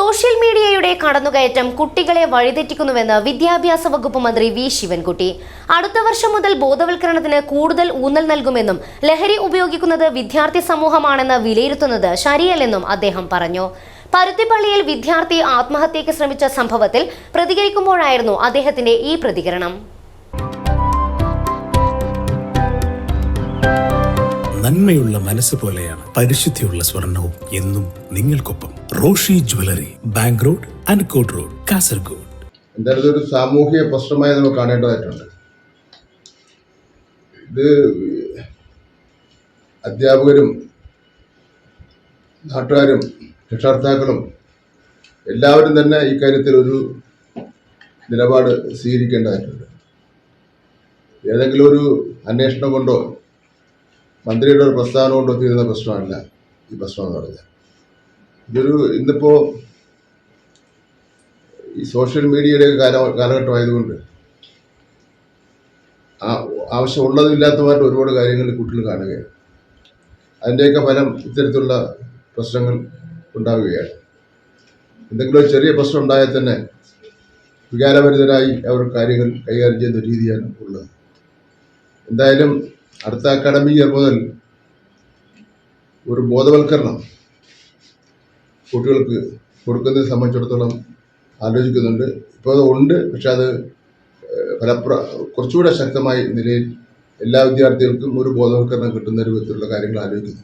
Social മീഡിയയുടെ കടന്നുകയറ്റം കുട്ടികളെ വഴിതെറ്റിക്കുന്നുവെന്ന് വിദ്യാഭ്യാസ വകുപ്പ് മന്ത്രി വി. ശിവൻകുട്ടി. അടുത്ത വർഷം മുതൽ ബോധവൽക്കരണത്തിന് കൂടുതൽ ഊന്നൽ നൽകുമെന്നും ലഹരി ഉപയോഗിക്കുന്നത് വിദ്യാർത്ഥി സമൂഹമാണെന്ന് വിലയിരുത്തുന്നത് ശരിയല്ലെന്നും അദ്ദേഹം പറഞ്ഞു. പരുത്തിപ്പള്ളിയിൽ വിദ്യാർത്ഥി ആത്മഹത്യയ്ക്ക് ശ്രമിച്ച സംഭവത്തിൽ പ്രതികരിക്കുമ്പോഴായിരുന്നു അദ്ദേഹത്തിന്റെ ഈ പ്രതികരണം. നന്മയുള്ള മനസ്സ് പോലെയാണ് പരിശുദ്ധിയുള്ള സ്വർണവും എന്നും നിങ്ങൾക്കൊപ്പം. Roshi jewellery bank road Ankot road Kasaragod. എന്തായാലും ഇതൊരു സാമൂഹിക പ്രശ്നമായി നമ്മൾ കാണേണ്ടതായിട്ടുണ്ട്. ഇത് അധ്യാപകരും നാട്ടുകാരും രക്ഷകർത്താക്കളും എല്ലാവരും തന്നെ ഈ കാര്യത്തിൽ ഒരു നിലപാട് സ്വീകരിക്കേണ്ടതായിട്ടുണ്ട്. ഏതെങ്കിലും ഒരു അന്വേഷണം കൊണ്ടോ മന്ത്രിയുടെ ഒരു പ്രസ്താവന കൊണ്ടോ തീരുന്ന പ്രശ്നമല്ല ഈ പ്രശ്നം എന്ന് പറഞ്ഞാൽ. ഇതൊരു ഇന്നിപ്പോൾ ഈ സോഷ്യൽ മീഡിയയുടെ കാല കാലഘട്ടമായതുകൊണ്ട് ആവശ്യമുള്ളതും ഇല്ലാത്തതുമായിട്ട് ഒരുപാട് കാര്യങ്ങൾ കുട്ടികൾ കാണുകയാണ്. അതിന്റെയൊക്കെ ഫലം ഇത്തരത്തിലുള്ള പ്രശ്നങ്ങൾ ഉണ്ടാവുകയാണ്. എന്തെങ്കിലും ചെറിയ പ്രശ്നം ഉണ്ടായാൽ തന്നെ വികാരഭരിതരായി അവർ കാര്യങ്ങൾ കൈകാര്യം ചെയ്യുന്ന രീതിയാണ് ഉള്ളത്. എന്തായാലും അടുത്ത അക്കാഡമിക് ഇയർ മുതൽ ഒരു ബോധവൽക്കരണം കുട്ടികൾക്ക് കൊടുക്കുന്നതിനെ സംബന്ധിച്ചിടത്തോളം ആലോചിക്കുന്നുണ്ട്. ഇപ്പോൾ അത് ഉണ്ട് പക്ഷെ അത് ഫലപ്ര കുറച്ചുകൂടെ ശക്തമായി നിലയിൽ എല്ലാ വിദ്യാർത്ഥികൾക്കും ഒരു ബോധവൽക്കരണം കിട്ടുന്ന രൂപത്തിലുള്ള കാര്യങ്ങൾ ആലോചിക്കുന്നു.